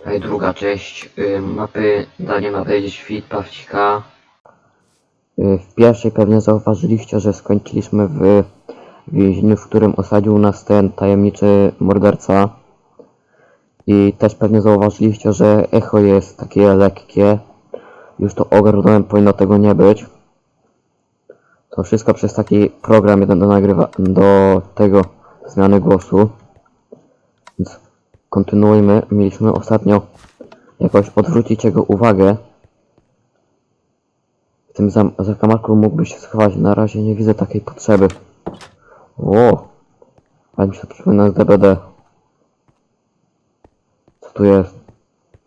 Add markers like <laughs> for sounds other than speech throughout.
Tutaj druga część y, mapy, danie ma powiedzieć Fit Pawcika. Y, W pierwszej pewnie zauważyliście, że skończyliśmy w więzieniu, w którym osadził nas ten tajemniczy morderca. I też pewnie zauważyliście, że echo jest takie lekkie. Już to ogarnąłem, powinno tego nie być. To wszystko przez taki program jeden do nagrywa do tego zmiany głosu. Kontynuujmy. Mieliśmy ostatnio jakoś odwrócić jego uwagę. W tym zam- zakamarku mógłby się schować. Na razie nie widzę takiej potrzeby. O! Ale mi się przypomina z DBD. Co tu jest?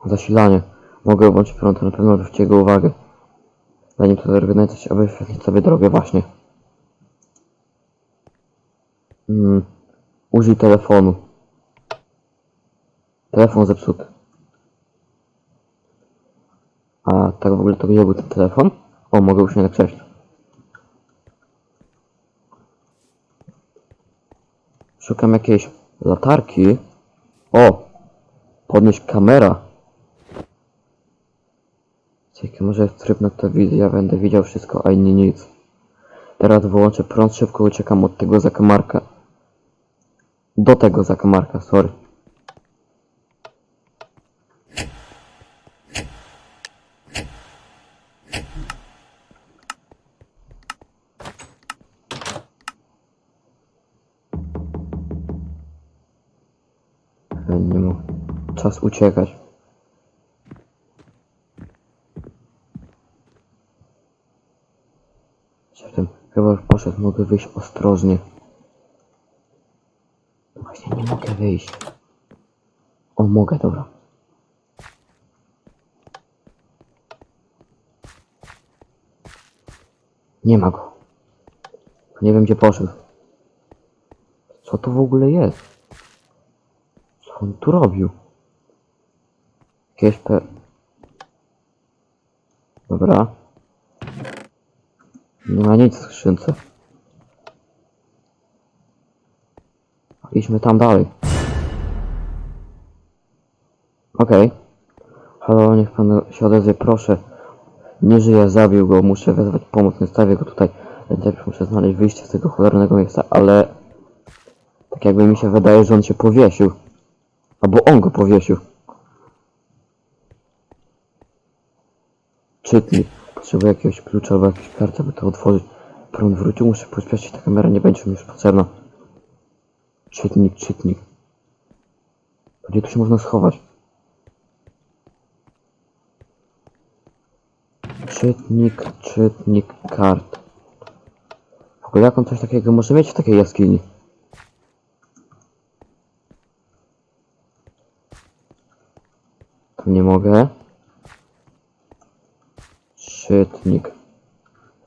Zasilanie. Mogę włączyć prąd, na pewno odwróci jego uwagę. Zanim to zerwę coś, aby wyświetlić sobie drogę właśnie. Hmm. Użyj telefonu. Telefon zepsuty. A tak w ogóle to gdzie był ten telefon? O, mogę usiąść na. Szukam jakiejś latarki. O! Podnieść kamera. Czekaj, może jest tryb na telewizję, ja będę widział wszystko, a inni nic. Teraz wyłączę prąd, szybko uciekam od tego zakamarka. Do tego zakamarka, sorry. Czas uciekać. Zatem chyba już poszedł, mogę wyjść ostrożnie. No Właśnie nie mogę wyjść. O, mogę, dobra. Nie ma go. Nie wiem gdzie poszedł. Co to w ogóle jest? Co on tu robił? Dobra. Nie ma nic w skrzynce. Idźmy tam dalej. Okej. Halo, niech pan się odezwie, proszę. Nie żyje, zabił go, muszę wezwać pomoc, nie stawię go tutaj. Najpierw muszę znaleźć wyjście z tego cholernego miejsca, ale... Tak jakby mi się wydaje, że on się powiesił. Albo on go powiesił. Czytnik. Potrzebuję jakiegoś klucza albo jakiejś karty, by to otworzyć. Prąd wrócił, muszę pośpieszyć, ta kamera nie będzie mi już potrzebna. Czytnik, czytnik. Gdzie tu się można schować? Czytnik, czytnik kart. W ogóle jak on coś takiego może mieć w takiej jaskini? Tu nie mogę. Czytnik.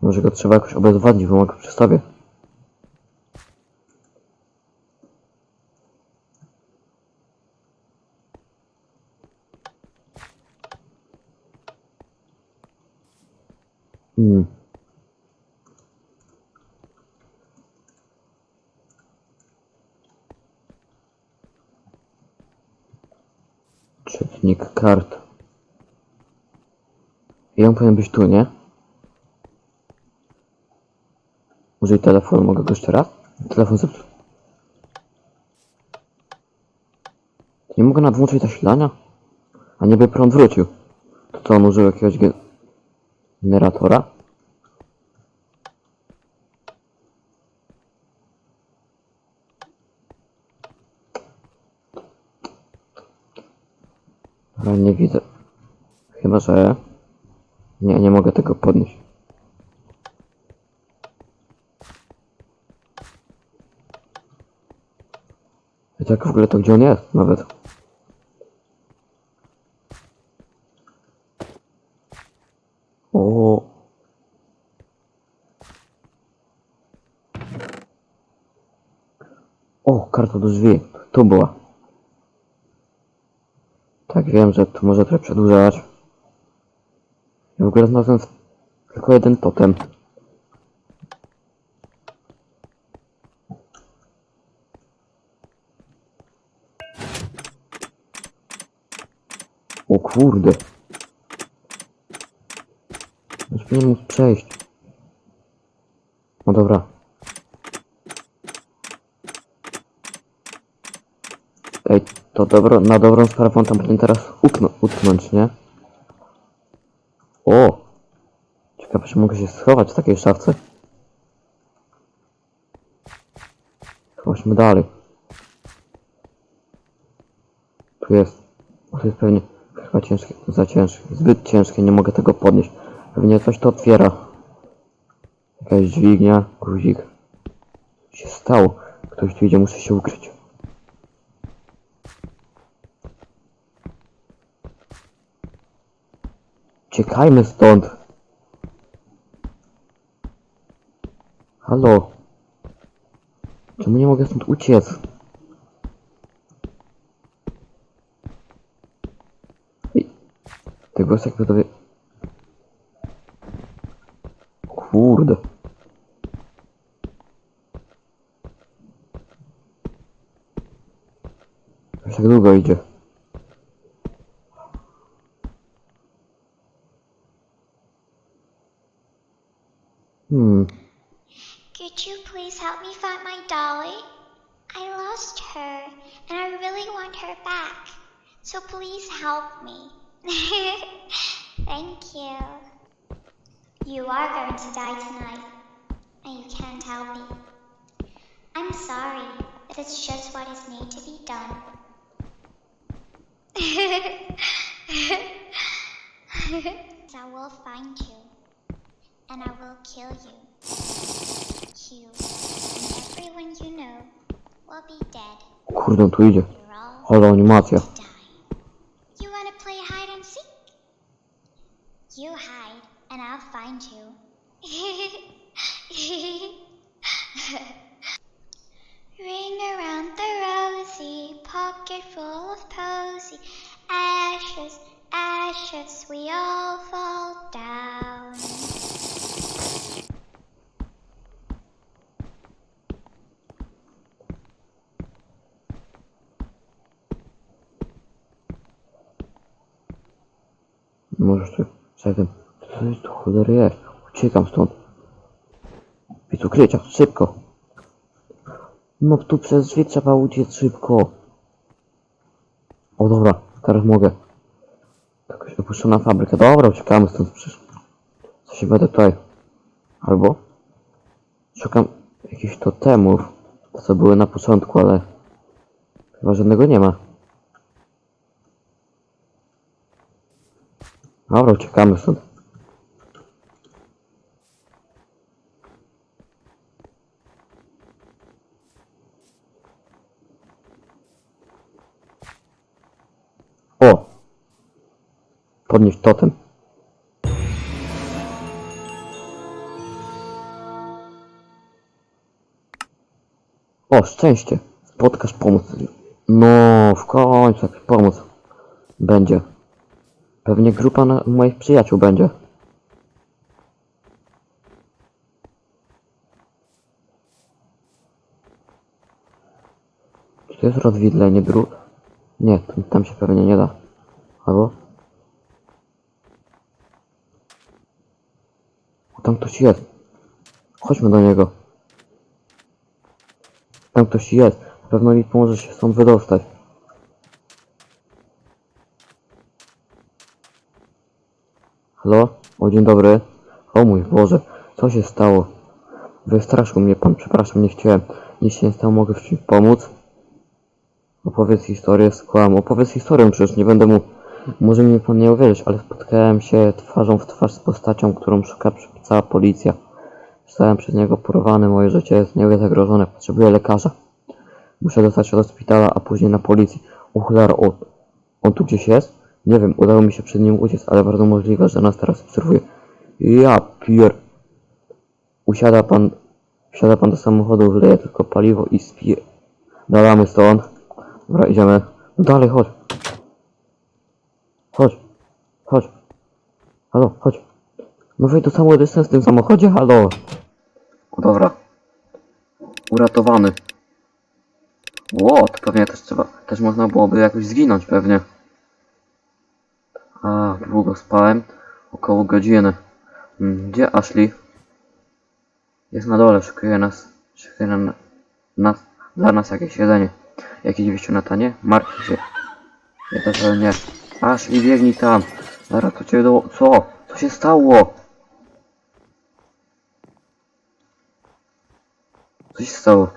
Może go trzeba jakoś obezwładnić, bo mogę przy. Hmm. Czytnik kart. I on powinien być tu, nie? Użyj telefonu, mogę go jeszcze raz? Telefon zepsuł. Nie mogę nadłączyć zasilania? A niby prąd wrócił. To co, on użył jakiegoś gen- generatora? Ale nie widzę. Chyba, że... Nie, nie mogę tego podnieść. Wiecie jak w ogóle to gdzie on jest nawet? O. O, karta do drzwi. Tu była. Tak, wiem, że tu może trochę przedłużać. Ja w ogóle znalazłem tylko jeden totem. O kurde. Już powinien móc przejść. No dobra. Ej, to dobro, na dobrą sprawę tam powinien teraz utknąć, nie? O! Ciekawe, czy mogę się schować w takiej szafce. Chodźmy dalej. Tu jest. To jest pewnie chyba ciężkie, za ciężkie, zbyt ciężkie, nie mogę tego podnieść. Pewnie coś to otwiera. Jakaś dźwignia, guzik. Co się stało? Ktoś tu idzie, muszę się ukryć. Uciekajmy stąd. Halo. Czemu nie mogę stąd uciec? Ej, Ten głos jakby tobie... Kurde. Już tak długo idzie. Please help me find my dolly? I lost her, and I really want her back. So please help me. <laughs> Thank you. You are going to die tonight, and you can't help me. I'm sorry, but it's just what is need to be done. <laughs> I will find you, and I will kill you. You and everyone you know will be dead. Kurde, tu idzie. You're all Ale animacja. You wanna play hide and seek? You hide, and I'll find you. <laughs> Ring around the rosy, pocket full of posy. Ashes, ashes, we all fall down. Możesz tu... Czekaj. Co to jest tu cholery jest? Uciekam stąd. Widz ukrycia, szybko. No tu przez drzwi trzeba uciec szybko. O dobra, teraz mogę. Jakaś opuszczona fabryka. Dobra, uciekamy stąd przecież. Co się będę tutaj. Albo... Szukam jakichś totemów. To co były na początku, ale... Chyba żadnego nie ma. Dobra, uciekamy stąd. O! Podnieść totem. O, szczęście. Spotkasz pomoc. No, w końcu jakaś pomoc. Będzie. Pewnie grupa na moich przyjaciół będzie. Czy to jest rozwidlenie dróg? Nie, tam, się pewnie nie da. Albo? Tam ktoś jest. Chodźmy do niego. Tam ktoś jest. Na pewno mi pomoże się stąd wydostać. Halo? O, dzień dobry. O mój Boże, co się stało? Wystraszył mnie pan, przepraszam, nie chciałem. Nic się nie stało, mogę w pomóc? Opowiedz historię, skłam. Opowiedz historię, przecież nie będę mu... Może mi pan nie uwierzyć, ale spotkałem się twarzą w twarz z postacią, którą szuka cała policja. Zostałem przez niego porwany, moje życie jest niewiele zagrożone, potrzebuję lekarza. Muszę dostać się do szpitala, a później na policji. O cholera, o, on tu gdzieś jest? Nie wiem, udało mi się przed nim uciec, ale bardzo możliwe, że nas teraz obserwuje. Ja pier... Usiada pan... Wsiada pan do samochodu, wleje tylko paliwo i spije... Dalamy stąd. Dobra, idziemy. No dalej, chodź. Chodź. Chodź. Halo, chodź. No wejdź do samochodu, jestem w tym samochodzie, halo. Dobra. Uratowany. Ło, to pewnie też trzeba... Też można byłoby jakoś zginąć pewnie. Długo spałem. Około godziny. Mm, Gdzie Ashley? Jest na dole, szykuje nas, szykuje na, nas, dla nas jakieś jedzenie. Jakieś wieści na tanie? Się. Ja też nie. Ashley, biegnij tam. Zaraz to cię do... Co? Co się stało? Co się stało?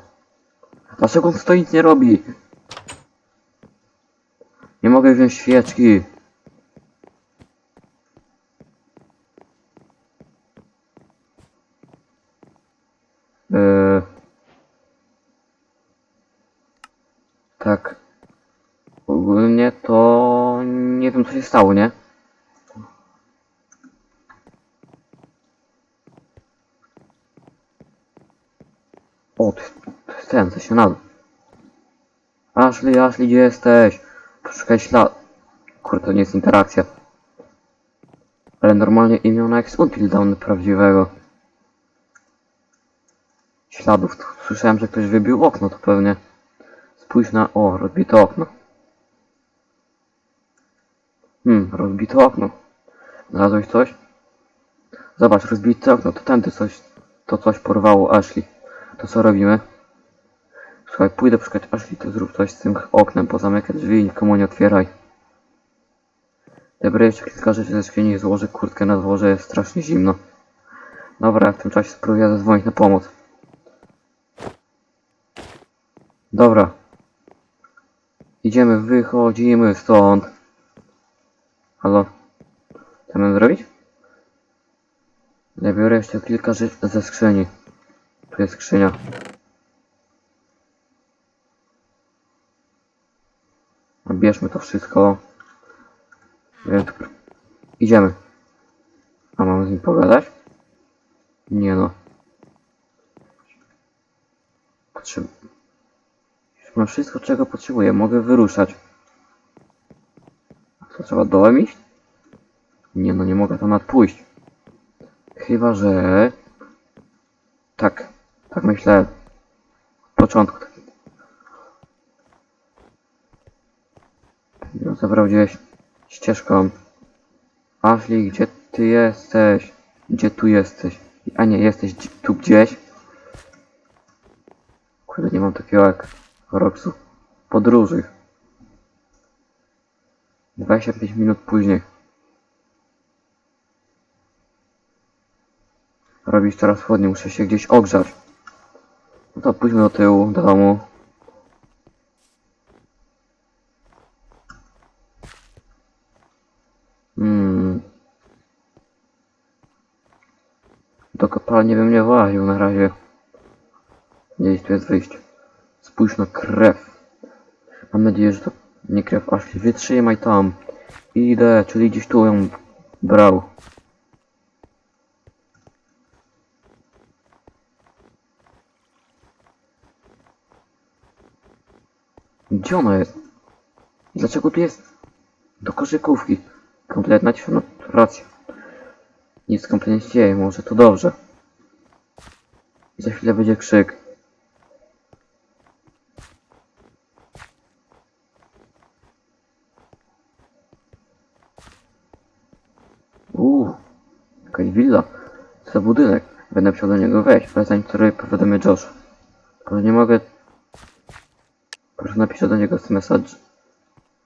Dlaczego on stoi nic nie robi? Nie mogę wziąć świeczki. Yy... Tak. Ogólnie to nie wiem co się stało, nie? O, ten, co się na dół. Ashley, Ashley, gdzie jesteś? Poszukaj ślad. Kurde, to nie jest interakcja. Ale normalnie imiona jak z Until Dawn prawdziwego. Śladów. Słyszałem, że ktoś wybił okno, to pewnie. Spójrz na... O, rozbite okno. Hmm, rozbite okno. Znalazłeś coś? Zobacz, rozbite okno. To tędy coś... To coś porwało Ashley. To co robimy? Słuchaj, pójdę szukać Ashley, to zrób coś z tym oknem, pozamykaj drzwi i nikomu nie otwieraj. Dobra, jeszcze kilka rzeczy ze skrzyni, złożę kurtkę na dworze, jest strasznie zimno. Dobra, w tym czasie spróbuję zadzwonić na pomoc. Dobra. Idziemy, wychodzimy stąd. Halo? Co mam zrobić? Ja jeszcze kilka rzeczy ze skrzyni. Tu jest skrzynia. Bierzmy to wszystko. Idziemy. A mamy z nim pogadać? Nie no. Potrzeb... Już mam wszystko, czego potrzebuję. Mogę wyruszać. Co, trzeba dołem iść? Nie no, nie mogę tam nadpójść. Chyba, że... Tak. Tak myślę. Od początku. No, zabrał gdzieś ścieżką. Ashley, gdzie ty jesteś? Gdzie tu jesteś? A nie, jesteś tu gdzieś? Kurde, nie mam takiego jak Roxu. Podróży. 25 minut później. Robić coraz chłodniej, muszę się gdzieś ogrzać. No to pójdźmy do tyłu, do domu. Hmm. Do kopalni bym nie właził na razie. Gdzieś tu jest wyjście. Spójrz na krew. Mam nadzieję, że to nie krew Ashley. Wytrzymaj tam. Idę, czyli gdzieś tu ją brał. Gdzie ona jest? Dlaczego tu jest? Do koszykówki. Kompletna no racja. Nic kompletnie nie dzieje, może to dobrze. I za chwilę będzie krzyk. Uuu, jakaś willa. Co za budynek. Będę do niego wejść, ale zanim to robię, powiadomię nie mogę... Proszę napiszę do niego SMS-a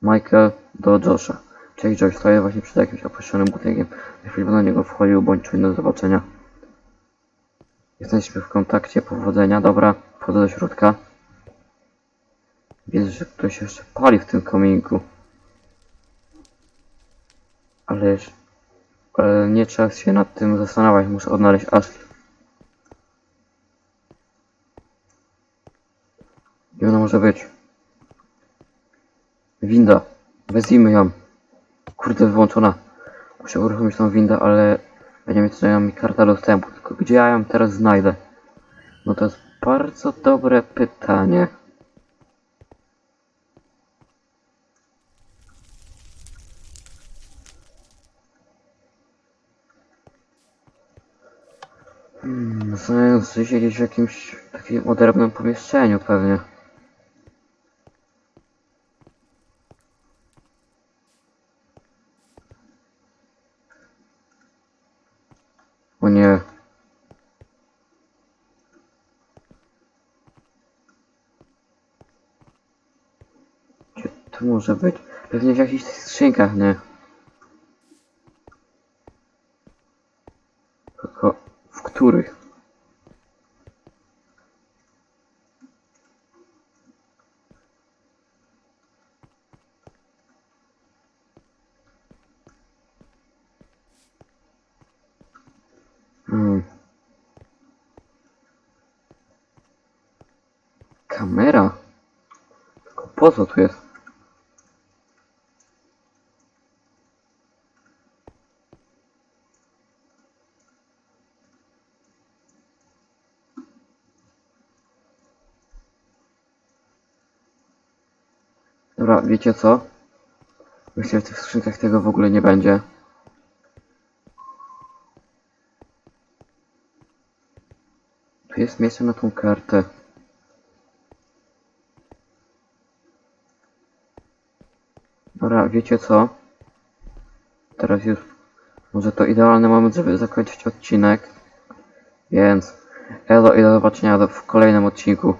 Michael do Josha. Cześć Josh, stoję właśnie przed jakimś opuszczonym budynkiem. Na chwilę do niego wchodził, bądź czujny do zobaczenia. Jesteśmy w kontakcie, powodzenia, dobra, wchodzę do środka. Widzę, że ktoś jeszcze pali w tym kominku. Ale. Ale nie trzeba się nad tym zastanawiać, muszę odnaleźć Ashley. Gdzie ona może być? Winda. Wezwijmy ją. Kurde, wyłączona. Muszę uruchomić tą windę, ale będzie mi tutaj mi karta dostępu. Tylko gdzie ja ją teraz znajdę? No to jest bardzo dobre pytanie. Hmm, się gdzieś w jakimś takim odrębnym pomieszczeniu pewnie. O nie. Gdzie to może być? Pewnie w jakichś tych skrzynkach, nie? Tylko w których? Hmm. Kamera? Tylko po co tu jest? Dobra, wiecie co? Myślę, że w tych skrzynkach tego w ogóle nie będzie. Tu jest miejsce na tą kartę. Dobra, wiecie co? Teraz już może to idealny moment, żeby zakończyć odcinek. Więc elo i do zobaczenia w kolejnym odcinku.